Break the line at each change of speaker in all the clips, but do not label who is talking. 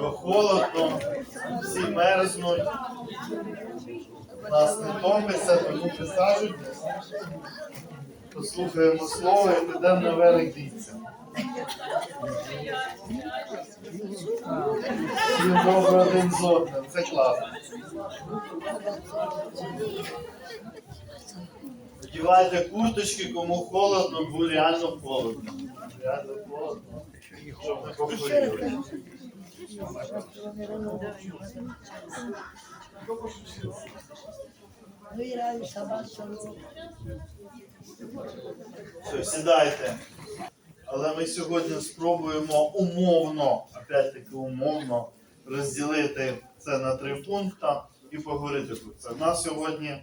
Бо холодно, всі мерзнуть. Нас не томиться, тому присаджуйтесь. Послухаємо слово і підемо на велик. Всім добре один з одним. Це класно. Одівайте курточки, кому холодно, бо реально холодно. Реально холодно. Щоб не похворіли. Все, сідайте. Але ми сьогодні спробуємо умовно, опять-таки умовно, розділити це на три пункти і поговорити про це. У нас сьогодні,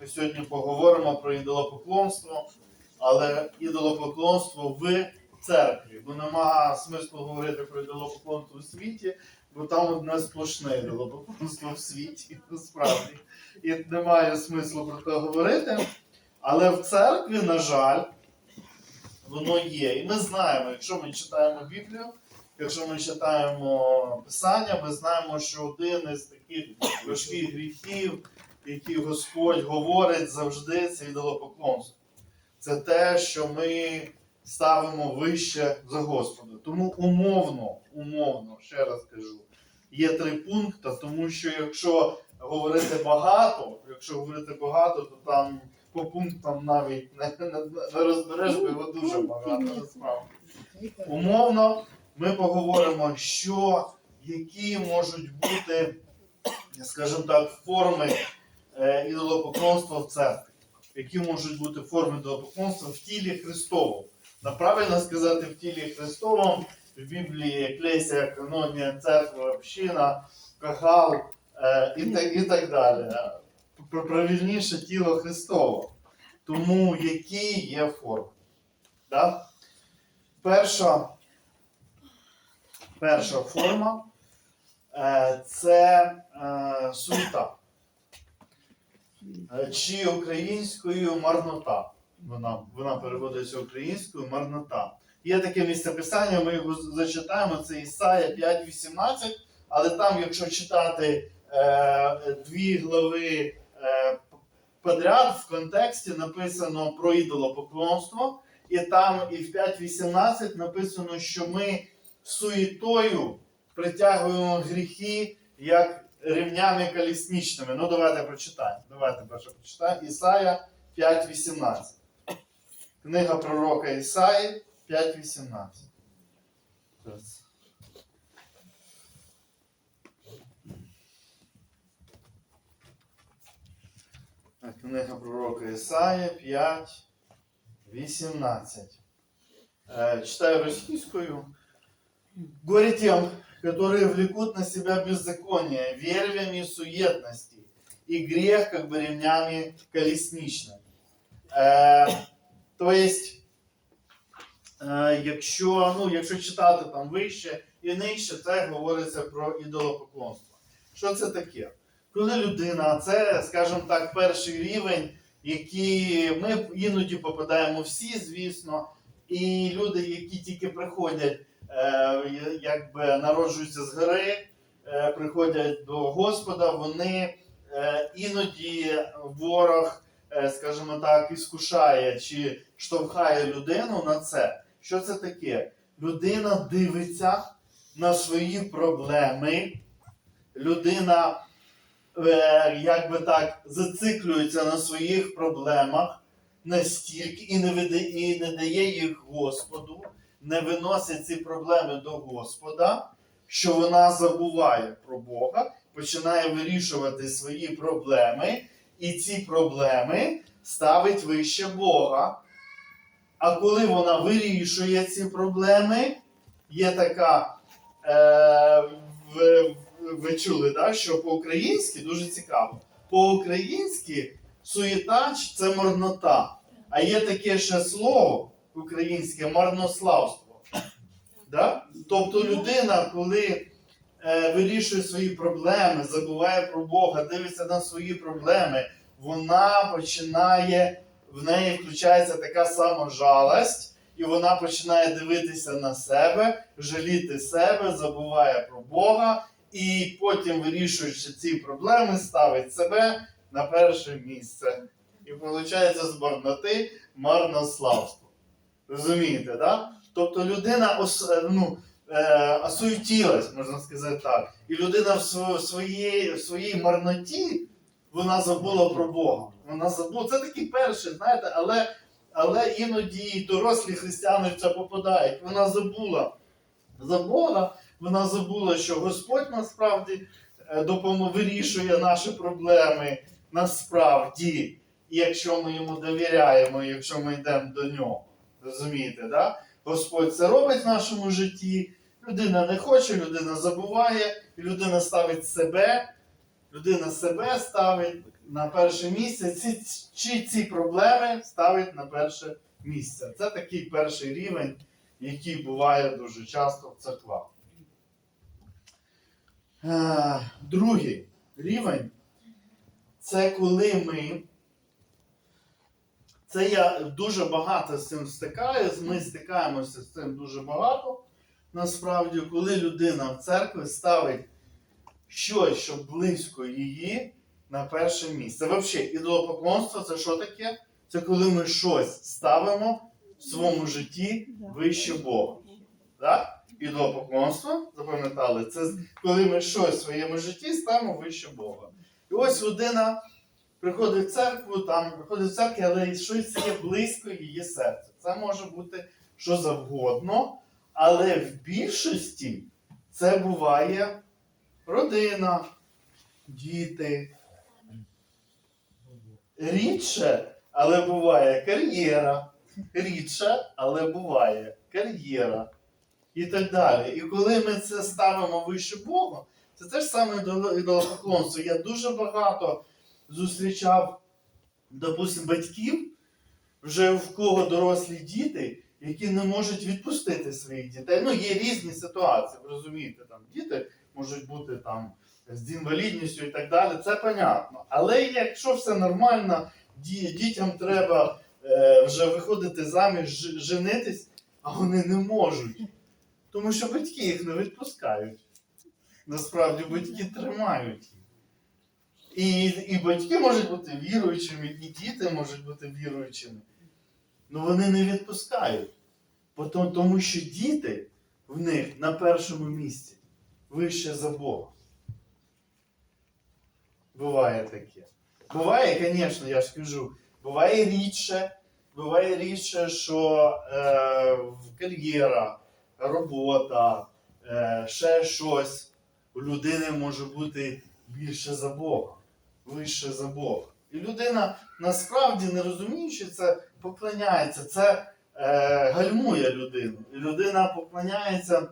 ми сьогодні поговоримо про ідолопоклонство, але ідолопоклонство в церкві. Бо нема смислу говорити про ідолопоклонство у світі, бо там одне сплошне ідолопоклонство в світі, насправді. І немає смислу про це говорити. Але в церкві, на жаль, воно є. І ми знаємо, якщо ми читаємо Біблію, якщо ми читаємо Писання, ми знаємо, що один із таких важких гріхів, які Господь говорить завжди, це ідолопоклонство. Це те, що ми ставимо вище за Господа. Тому умовно, умовно, ще раз кажу, є три пункти, тому що якщо говорити багато, якщо говорити багато, то там по пунктам навіть не, не, не розбереш, бо його дуже багато насправді. Умовно, ми поговоримо, що які можуть бути, скажімо так, форми ідолопоклонства в церкві. Які можуть бути форми ідолопоклонства в тілі Христовому. Правильно сказати, в тілі Христовому в Біблії Еклесія, Канонія, церква, община, кагал е, і, так, і так далі. Правильніше тіло Христове. Тому які є форми? Да? Перша, перша форма е, це е, суета. Е, Чи українською марнота. Вона, вона переводиться українською марнота. Є таке місцеписання, ми його зачитаємо, це Ісая 5.18, але там, якщо читати е, дві глави е, подряд в контексті написано про ідолопоклонство, і там і в 5.18 написано, що ми суєтою притягуємо гріхи як ремнями колісничними. Ну, давайте прочитаємо. Давайте перше прочитаємо. Ісая 5.18. Книга пророка Ісаї 5.18. Книга пророка Ісаї 5, 18. Е, Читаю російською. Горе тем, которые влекут на себя беззаконие, вервями суетности, и грех как бы ремнями колесничными. Е, то есть, е, якщо, ну, якщо читати там вище і нижче, це говориться про ідолопоклонство. Що це таке? Коли людина, це, скажімо так, перший рівень, який ми іноді попадаємо всі, звісно, і люди, які тільки приходять, е, якби народжуються з гори, е, приходять до Господа, вони е, іноді ворог, е, скажімо так, іскушає чи штовхає людину на це. Що це таке? Людина дивиться на свої проблеми, людина е, як би так зациклюється на своїх проблемах настільки і не, вида, і не дає їх Господу, не виносить ці проблеми до Господа, що вона забуває про Бога, починає вирішувати свої проблеми, і ці проблеми ставить вище Бога. А коли вона вирішує ці проблеми, є така. Е, в, ви чули, да, що по-українськи дуже цікаво. По-українськи суєтач це марнота. А є таке ще слово українське марнославство. Да? Тобто людина, коли е, вирішує свої проблеми, забуває про Бога, дивиться на свої проблеми, вона починає, в неї включається така сама жалость, і вона починає дивитися на себе, жаліти себе, забуває про Бога, і потім, вирішуючи ці проблеми, ставить себе на перше місце. І виходить з марноти марнославство. Розумієте, да? Тобто людина е, ну, е, осуетілась, можна сказати так. І людина в сво- своїй, в своїй марноті вона забула про Бога. Вона забула. Це такий перший, знаєте, але, але іноді дорослі християни в це попадають. Вона забула за Бога, вона забула, що Господь насправді е, допомо- вирішує наші проблеми насправді. Якщо ми йому довіряємо, якщо ми йдемо до нього. Розумієте, да? Господь це робить в нашому житті. Людина не хоче, людина забуває, людина ставить себе, людина себе ставить на перше місце. Ці, чи ці проблеми ставить на перше місце. Це такий перший рівень, який буває дуже часто в церквах. Е, Другий рівень це коли ми. Це я дуже багато з цим стикаюсь, ми стикаємося з цим дуже багато. Насправді, коли людина в церкві ставить щось, що близько її на перше місце. Взагалі, ідолопоклонство це що таке? Це коли ми щось ставимо в своєму житті вище Бога. Так? Ідолопоклонство, запам'ятали, це коли ми щось в своєму житті ставимо вище Бога. І ось людина приходить в церкву, там приходить в церкву, але щось є близько її серця. Це може бути що завгодно, але в більшості це буває родина, діти. Рідше, але буває кар'єра. Рідше, але буває кар'єра. І так далі. І коли ми це ставимо вище Бога, це теж саме ідоло- ідолопоклонство. Я дуже багато зустрічав, допустим, батьків, вже в кого дорослі діти, які не можуть відпустити своїх дітей. Ну, є різні ситуації, ви розумієте, там діти можуть бути там з інвалідністю і так далі, це понятно. Але якщо все нормально, дітям треба е, вже виходити заміж, женитись, а вони не можуть. Тому що батьки їх не відпускають. Насправді батьки тримають. І, і батьки можуть бути віруючими, і діти можуть бути віруючими. Ну вони не відпускають. Тому що діти в них на першому місці вище за Бога. Буває таке. Буває, звісно, я ж кажу, буває рідше, буває рідше, що е, кар'єра, робота, е, ще щось у людини може бути більше за Бога, вище за Бога. І людина насправді не розуміючи це, поклоняється. Це е, гальмує людину. І людина поклоняється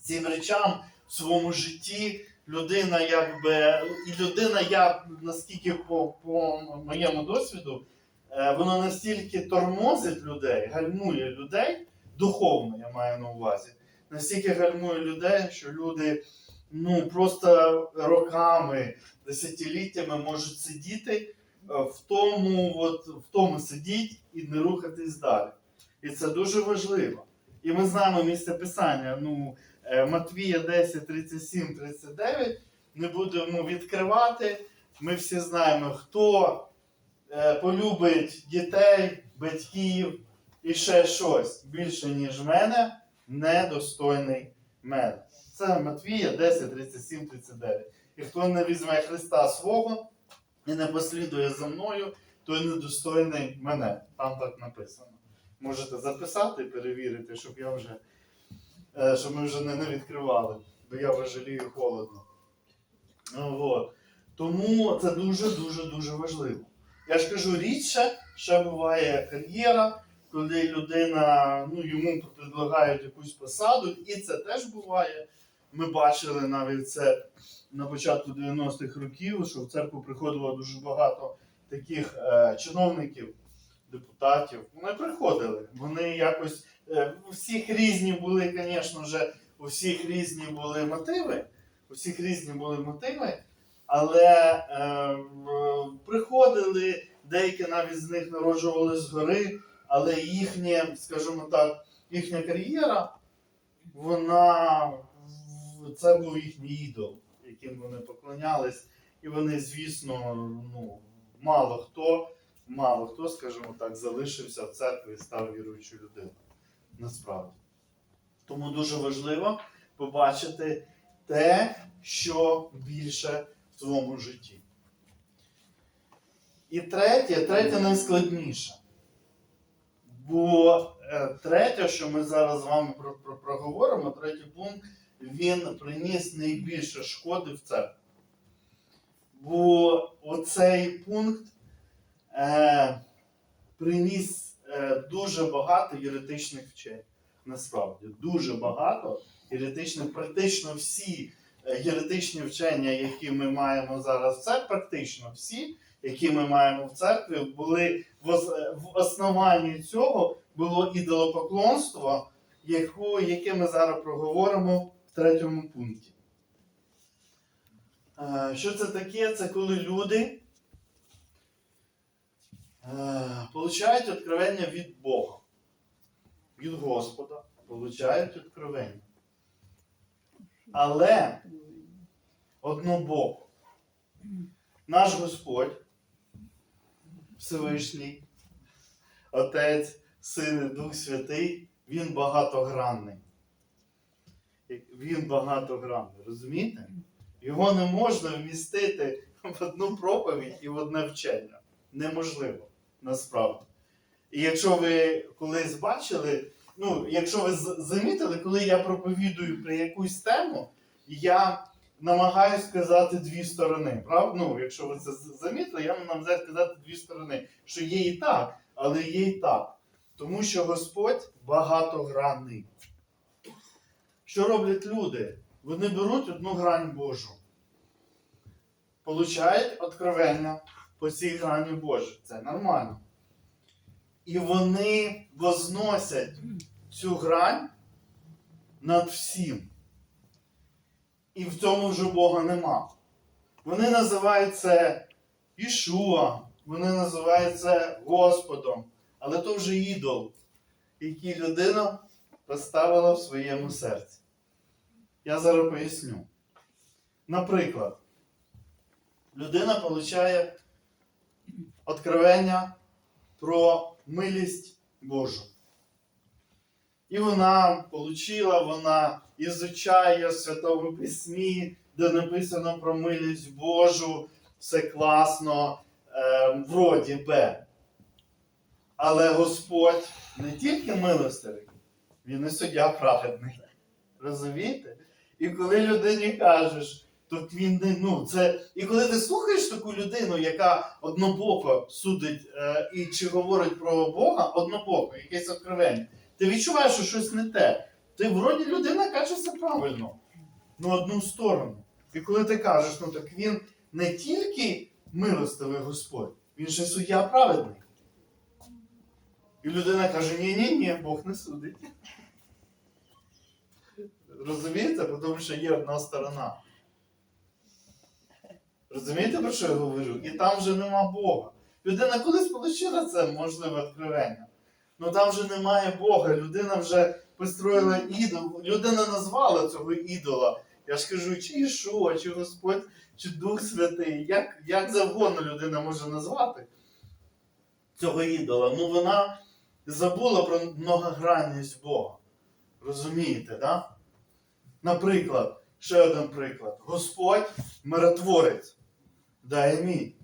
цим речам в своєму житті. Людина, якби, і людина, я наскільки по, по моєму досвіду, е, воно настільки тормозить людей, гальмує людей, духовно я маю на увазі, настільки гальмує людей, що люди ну, просто роками, десятиліттями можуть сидіти е, в тому, от, в тому сидіть і не рухатись далі. І це дуже важливо. І ми знаємо місце писання. Ну, е, Матвія 10, 37, 39. Не будемо відкривати. Ми всі знаємо, хто е, полюбить дітей, батьків і ще щось більше, ніж мене, недостойний мене. Це Матвія 10, 37, 39. І хто не візьме Христа свого і не послідує за мною, той недостойний мене. Там так написано. Можете записати, перевірити, щоб я вже е, щоб ми вже не, відкривали, бо я вже жалію холодно. От. Тому це дуже-дуже дуже важливо. Я ж кажу, рідше ще буває кар'єра, коли людина, ну, йому предлагають якусь посаду, і це теж буває. Ми бачили навіть це на початку 90-х років, що в церкву приходило дуже багато таких е, чиновників, депутатів. Вони приходили. Вони якось е, всіх різні були, звісно ж, у всіх різні були мотиви. У всіх різні були мотиви, але е, приходили, деякі навіть з них народжували згори, але їхнє, скажімо так, їхня кар'єра, вона це був їхній ідол, яким вони поклонялись. І вони, звісно, ну, мало хто, мало хто, скажімо так, залишився в церкві і став віруючою людиною. Насправді. Тому дуже важливо побачити те, що більше в твоєму житті. І третє, третє найскладніше. Бо е, третє, що ми зараз з вами про, про, проговоримо, третій пункт, він приніс найбільше шкоди в церкві. Бо оцей пункт е, приніс е, дуже багато єретичних вчень. Насправді, дуже багато єретичних, практично всі е, єретичні вчення, які ми маємо зараз церкві, практично всі, які ми маємо в церкві, були в, основанні цього було ідолопоклонство, яку, яке ми зараз проговоримо третьому пункті. Е, Що це таке? Це коли люди е, получають відкровення від Бога, від Господа, получають відкровення. Але однобоко. Наш Господь, Всевишній, Отець, Син і Дух Святий, Він багатогранний. Він багатогранний, розумієте? Його не можна вмістити в одну проповідь і в одне вчення. Неможливо, насправді. І якщо ви колись бачили, ну, якщо ви замітили, коли я проповідую про якусь тему, я намагаюся сказати дві сторони. Правда? Ну, якщо ви це замітили, я намагаюся сказати дві сторони, що є і так, але є і так. Тому що Господь багатогранний. Що роблять люди? Вони беруть одну грань Божу, получають откровення по цій грані Божій. Це нормально. І вони возносять цю грань над всім. І в цьому вже Бога нема. Вони називають це Ішуа, вони називають це Господом. Але то вже ідол, який людина поставила в своєму серці. Я зараз поясню. Наприклад, людина отримує откровення про милість Божу. І вона отримала, вона ізучає Святому Письмі, де написано про милість Божу, все класно, е, вроді би. Але Господь не тільки милостивий, він і суддя праведний. Розумієте? І коли людині кажеш, то він не ну це. І коли ти слухаєш таку людину, яка однобоко судить е, і чи говорить про Бога, однобоко, якесь откровення, ти відчуваєш, що щось не те. Ти вроді людина каже все правильно, ну одну сторону. І коли ти кажеш, ну так він не тільки милостивий Господь, він же суддя праведний. І людина каже: ні, ні, ні, Бог не судить. Розумієте? Тому що є одна сторона. Розумієте, про що я говорю? І там вже нема Бога. Людина колись отримала це можливе відкривання. Ну там вже немає Бога. Людина вже построїла ідол. Людина назвала цього ідола. Я ж кажу, чи Ішуа, чи Господь, чи Дух Святий. Як, як завгодно людина може назвати цього ідола. Ну вона забула про многогранність Бога. Розумієте, так? Да? Наприклад, ще один приклад. Господь миротворець. Дай мій.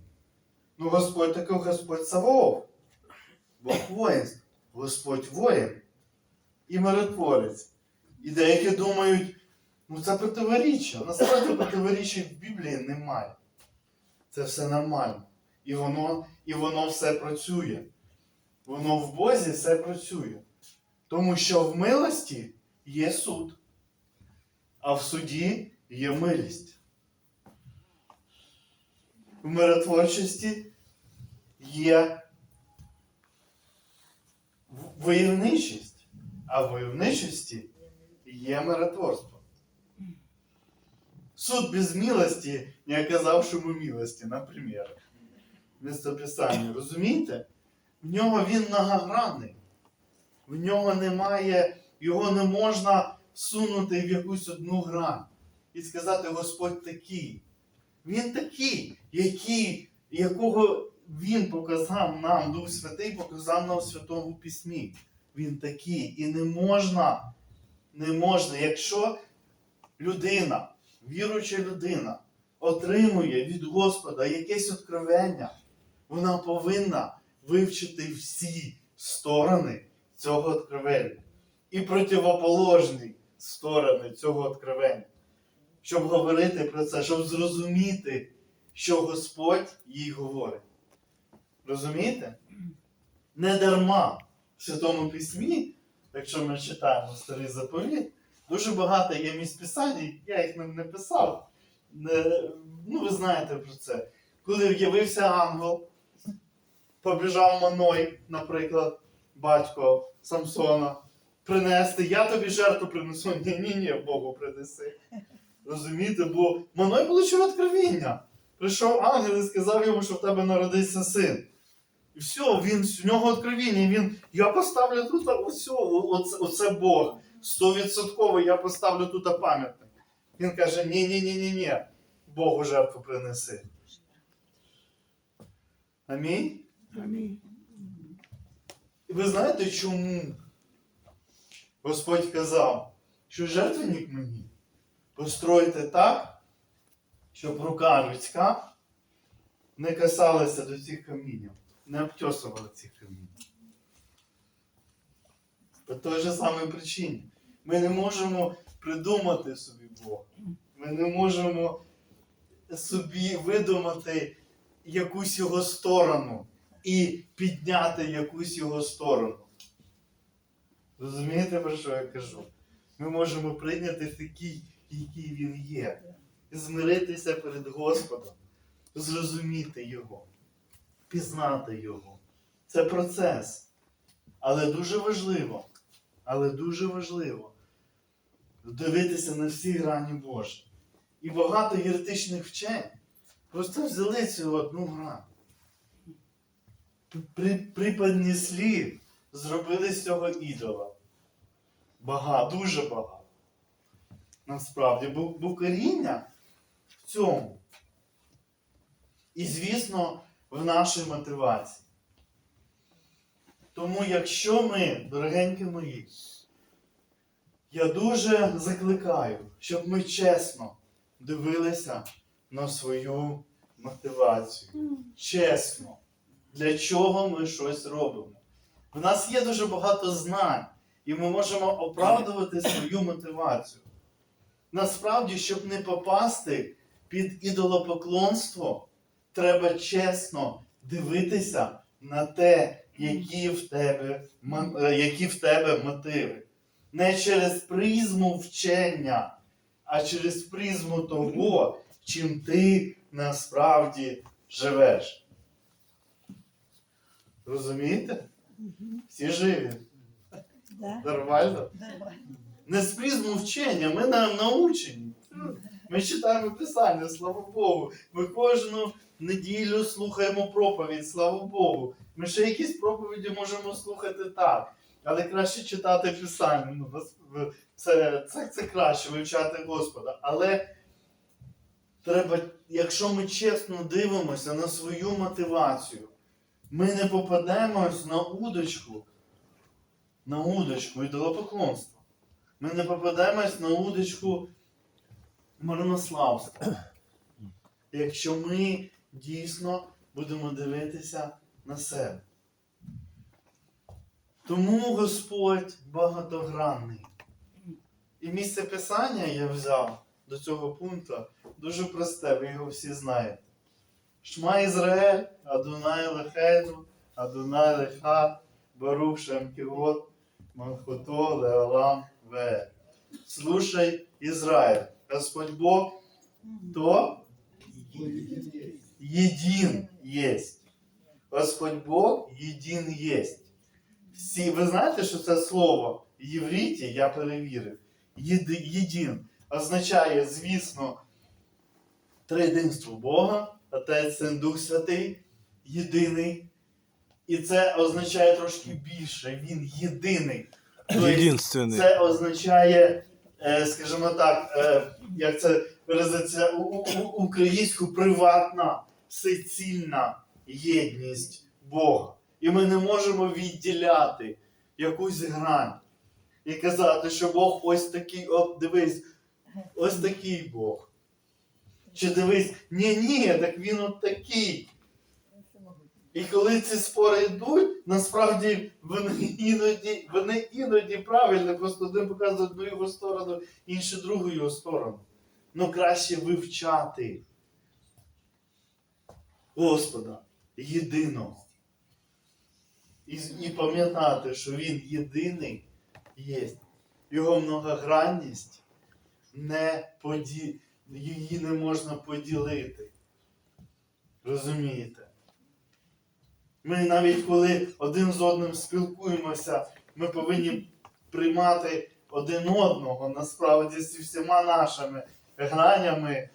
Ну, Господь такий Господь Савов. Бог воїнств. Господь воїн і миротворець. І деякі думають, ну це противоріччя. Насправді противоріччя в Біблії немає. Це все нормально. І воно, і воно все працює. Воно в Бозі все працює. Тому що в милості є суд, а в суді є милість. В миротворчості є войовничість, а в войовничості є миротворство. Суд без милості не оказавшему милості, наприклад. Местописання, розумієте? В нього він многогранний. В нього немає, його не можна всунути в якусь одну грань і сказати, Господь такий. Він такий, який, якого Він показав нам, Дух Святий показав нам у Святому Письмі. Він такий. І не можна, не можна, якщо людина, віруюча людина, отримує від Господа якесь откровення, вона повинна вивчити всі сторони цього откровення і противоположні сторони цього откровення, щоб говорити про це, щоб зрозуміти, що Господь їй говорить. Розумієте? Не дарма в Святому Письмі, якщо ми читаємо старий заповіт, дуже багато є місць писань, я їх не, писав. Не, ну, ви знаєте про це. Коли з'явився ангел, побіжав Маной, наприклад, батько Самсона, принести, я тобі жертву принесу. Ні, ні, ні, Богу принеси. Розумієте, бо Маной отримав откровіння. Прийшов ангел і сказав йому, що в тебе народився син. І все, він, в нього откровіння, він, я поставлю тут ось, оце, оце Бог. Стовідсотково я поставлю тут пам'ятник. Він каже: ні, ні, ні, ні, ні. Богу жертву принеси. Амінь.
Амінь.
І ви знаєте, чому Господь казав, що жертвенник мені постройте так, щоб рука людська не касалася до цих камінів, не обтьосувала цих камінів. По той же самій причині. Ми не можемо придумати собі Бога. Ми не можемо собі видумати якусь його сторону і підняти якусь його сторону. Розумієте, про що я кажу? Ми можемо прийняти такий, який він є, і змиритися перед Господом, зрозуміти Його, пізнати Його. Це процес. Але дуже важливо, але дуже важливо дивитися на всі грані Божі. І багато єретичних вчень просто взяли цю одну грань при, приподнесли, зробили з цього ідола. Багато, дуже багато. Насправді, бо, бо коріння в цьому. І, звісно, в нашій мотивації. Тому, якщо ми, дорогенькі мої, я дуже закликаю, щоб ми чесно дивилися на свою мотивацію. Чесно для чого ми щось робимо. В нас є дуже багато знань, і ми можемо оправдувати свою мотивацію. Насправді, щоб не попасти під ідолопоклонство, треба чесно дивитися на те, які в тебе, е, які в тебе мотиви. Не через призму вчення, а через призму того, чим ти насправді живеш. Розумієте? Всі живі.
Да?
Нормально?
Давай.
Не з призму вчення, ми нам научені. Ми читаємо Писання, слава Богу. Ми кожну неділю слухаємо проповідь, слава Богу. Ми ще якісь проповіді можемо слухати так. Але краще читати Писання. Ну, це, це, це краще вивчати Господа. Але треба, якщо ми чесно дивимося на свою мотивацію, ми не попадемось на удочку, на удочку ідолопоклонства. Ми не попадемось на удочку марнославства. Якщо ми дійсно будемо дивитися на себе. Тому Господь багатогранний. І місце писання я взяв до цього пункту дуже просте, ви його всі знаєте. Шма Ізраїль, Адунай Лехейну, Адунай Леха, Барух Шемківот, Манхото, Леолам, Ве. Слушай, Израиль, Господь Бог, то един есть. Господь Бог един есть. Всі, ви знаєте, що це слово в євриті, я перевірив, єди, єдин означає, звісно, триєдинство Бога, Отець, Син, Дух Святий, єдиний. І це означає трошки більше. Він єдиний. Тобто
Единственный.
це означає, е, скажімо так, е, як це виразиться у- у- у- українською приватна, всецільна єдність Бога. І ми не можемо відділяти якусь грань і казати, що Бог ось такий, от дивись, ось такий Бог. Чи дивись, ні, ні, так він от такий. І коли ці спори йдуть, насправді вони іноді, вони іноді правильні, просто один показує одну його сторону, інший другу його сторону. Ну краще вивчати Господа єдиного. І, і пам'ятати, що Він єдиний є. Його многогранність не поді... її не можна поділити. Розумієте? Ми навіть коли один з одним спілкуємося, ми повинні приймати один одного насправді зі всіма нашими гранями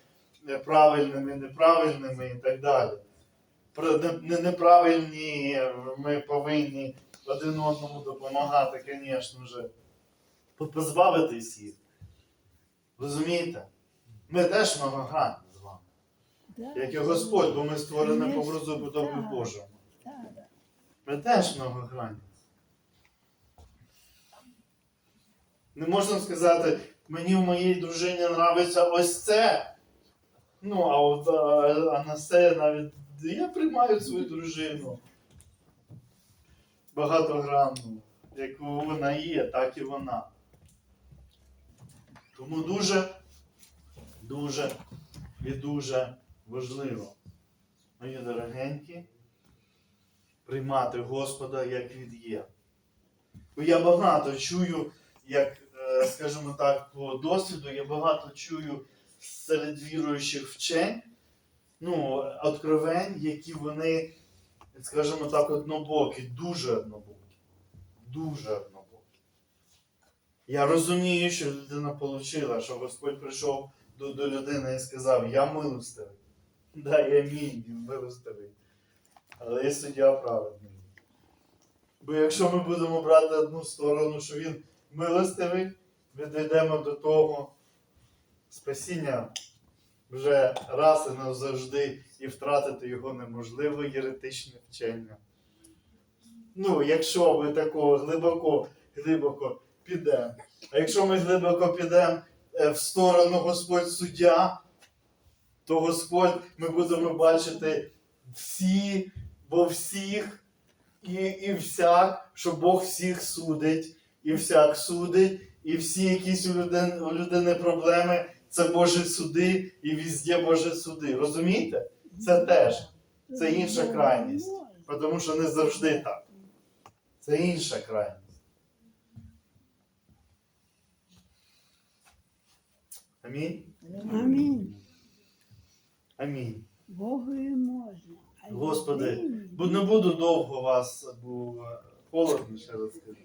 е, правильними, неправильними і так далі. Неправильні ми повинні один одному допомагати, звісно ж. Позбавитись їх. Розумієте? Ми теж многогранні з вами.
Да.
Як і Господь, бо ми створені по образу подобі
так.
Божому.
Да, да.
Ми теж многогранні. Не можна сказати, мені в моїй дружині нравиться ось це. Ну, а от а, а на це навіть я приймаю свою дружину. Багатогранну. Яку вона є, так і вона. Тому дуже, дуже і дуже важливо, мої дорогенькі, приймати Господа, як Він є. Бо я багато чую, як, е, скажімо так, по досвіду, я багато чую серед віруючих вчень, ну, откровень, які вони, скажімо так, однобокі, дуже однобокі. Дуже однобокі. Я розумію, що людина отримала, що Господь прийшов до, до людини і сказав, я милостивий. Да, я мій, він милостивий. Але є суддя праведний. Бо якщо ми будемо брати одну сторону, що він милостивий, ми дійдемо до того спасіння вже раз і назавжди, і втратити його неможливо єретичне вчення. Ну, якщо ми такого глибоко, глибоко підемо. А якщо ми глибоко підемо в сторону Господь суддя, то Господь ми будемо бачити всі, бо всіх і, і всяк, що Бог всіх судить, і всяк судить, і всі якісь у людини, у людини проблеми це Божі суди, і візде Божі суди. Розумієте? Це теж. Це інша крайність. Тому що не завжди так. Це інша крайність. Амінь.
Амінь.
Амінь.
Богу і можна.
Господи, не буду довго вас, бо холодно ще раз скажу.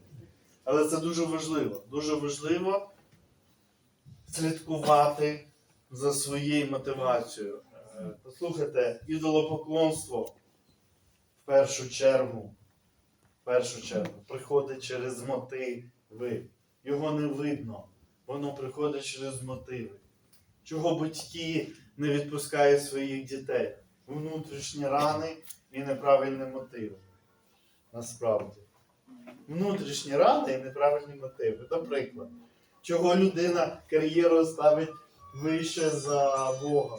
Але це дуже важливо. Дуже важливо слідкувати за своєю мотивацією. Е, Послухайте, ідолопоклонство в першу чергу, в першу чергу приходить через мотиви. Його не видно. Воно приходить через мотиви. Чого батьки не відпускають своїх дітей? Внутрішні рани і неправильні мотиви. Насправді. Внутрішні рани і неправильні мотиви. Наприклад, чого людина кар'єру ставить вище за Бога.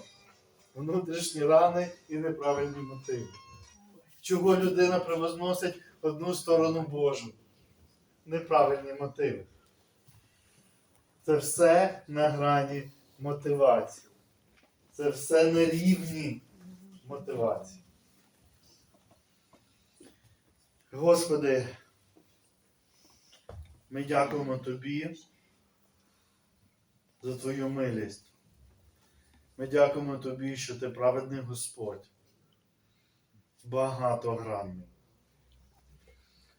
Внутрішні рани і неправильні мотиви. Чого людина превозносить одну сторону Божу. Неправильні мотиви. Це все на грані мотивації. Це все на рівні мотивації. Господи, ми дякуємо Тобі за Твою милість. Ми дякуємо Тобі, що Ти праведний Господь, багатогранний.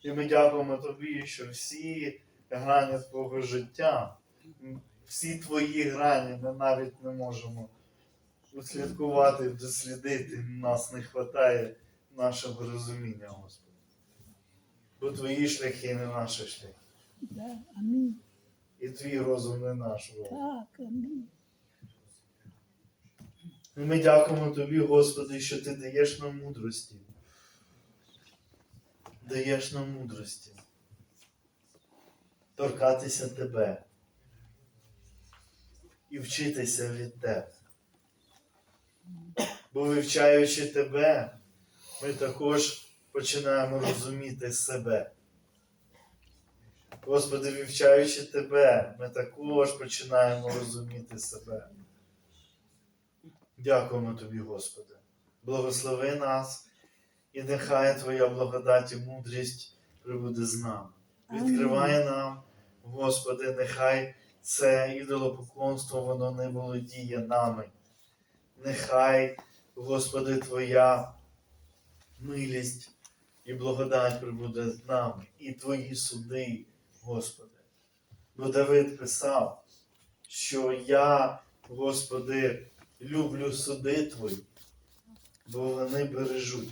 І ми дякуємо Тобі, що всі грані Твого життя, всі Твої грані ми навіть не можемо услідкувати, дослідити. Нас не вистачає нашого розуміння, Господи. Бо твої шляхи не наші шляхи.
Да. Амінь.
І твій розум не наш.
Так, амінь.
Ми дякуємо тобі, Господи, що ти даєш нам мудрості. Даєш нам мудрості. Торкатися тебе. І вчитися від тебе. Бо вивчаючи тебе, ми також починаємо розуміти себе. Господи, вивчаючи тебе, ми також починаємо розуміти себе. Дякуємо тобі, Господи. Благослови нас, і нехай Твоя благодать і мудрість прибуде з нами. Відкривай нам, Господи, нехай це ідолопоклонство, воно не володіє нами. Нехай, Господи, Твоя милість і благодать прибуде з нами, і Твої суди, Господи. Бо Давид писав, що я, Господи, люблю суди Твої, бо вони бережуть.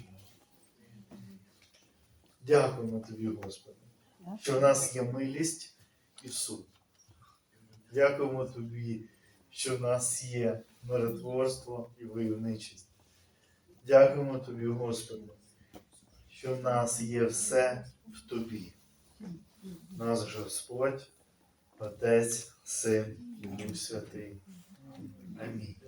Дякуємо Тобі, Господи, що в нас є милість і суд. Дякуємо Тобі, що в нас є миротворство і войовничість. Дякуємо Тобі, Господи, що в нас є все в Тобі. Наш Господь, Отець, Син і Дух Святий. Амінь.